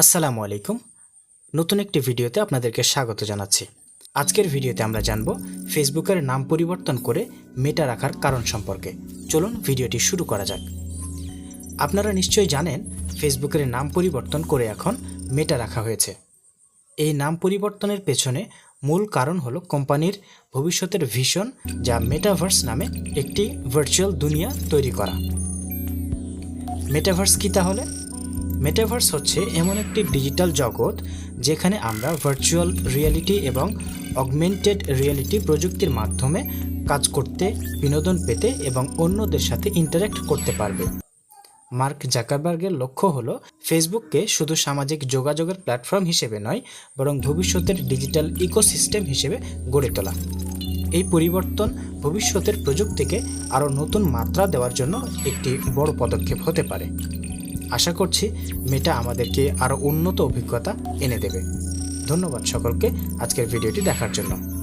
আসসালামু আলাইকুম। নতুন একটি ভিডিওতে আপনাদেরকে স্বাগত জানাচ্ছি। আজকের ভিডিওতে আমরা জানব ফেসবুকের নাম পরিবর্তন করে মেটা রাখার কারণ সম্পর্কে। চলুন ভিডিওটি শুরু করা যাক। আপনারা নিশ্চয়ই জানেন, ফেসবুকের নাম পরিবর্তন করে এখন মেটা রাখা হয়েছে। এই নাম পরিবর্তনের পেছনে মূল কারণ হলো কোম্পানির ভবিষ্যতের ভিশন, যা মেটাভার্স নামে একটি ভার্চুয়াল দুনিয়া তৈরি করা। মেটাভার্স কি তাহলে? মেটাভার্স হচ্ছে এমন একটি ডিজিটাল জগৎ যেখানে আমরা ভার্চুয়াল রিয়েলিটি এবং অগমেন্টেড রিয়েলিটি প্রযুক্তির মাধ্যমে কাজ করতে, বিনোদন পেতে এবং অন্যদের সাথে ইন্টারাক্ট করতে পারবে। মার্ক জাকারবার্গের লক্ষ্য হলো ফেসবুককে শুধু সামাজিক যোগাযোগের প্ল্যাটফর্ম হিসেবে নয়, বরং ভবিষ্যতের ডিজিটাল ইকোসিস্টেম হিসেবে গড়ে তোলা। এই পরিবর্তন ভবিষ্যতের প্রযুক্তিকে আরও নতুন মাত্রা দেওয়ার জন্য একটি বড় পদক্ষেপ হতে পারে। আশা করছি মেটা আমাদেরকে আরও উন্নত অভিজ্ঞতা এনে দেবে। ধন্যবাদ সকলকে আজকের ভিডিওটি দেখার জন্য।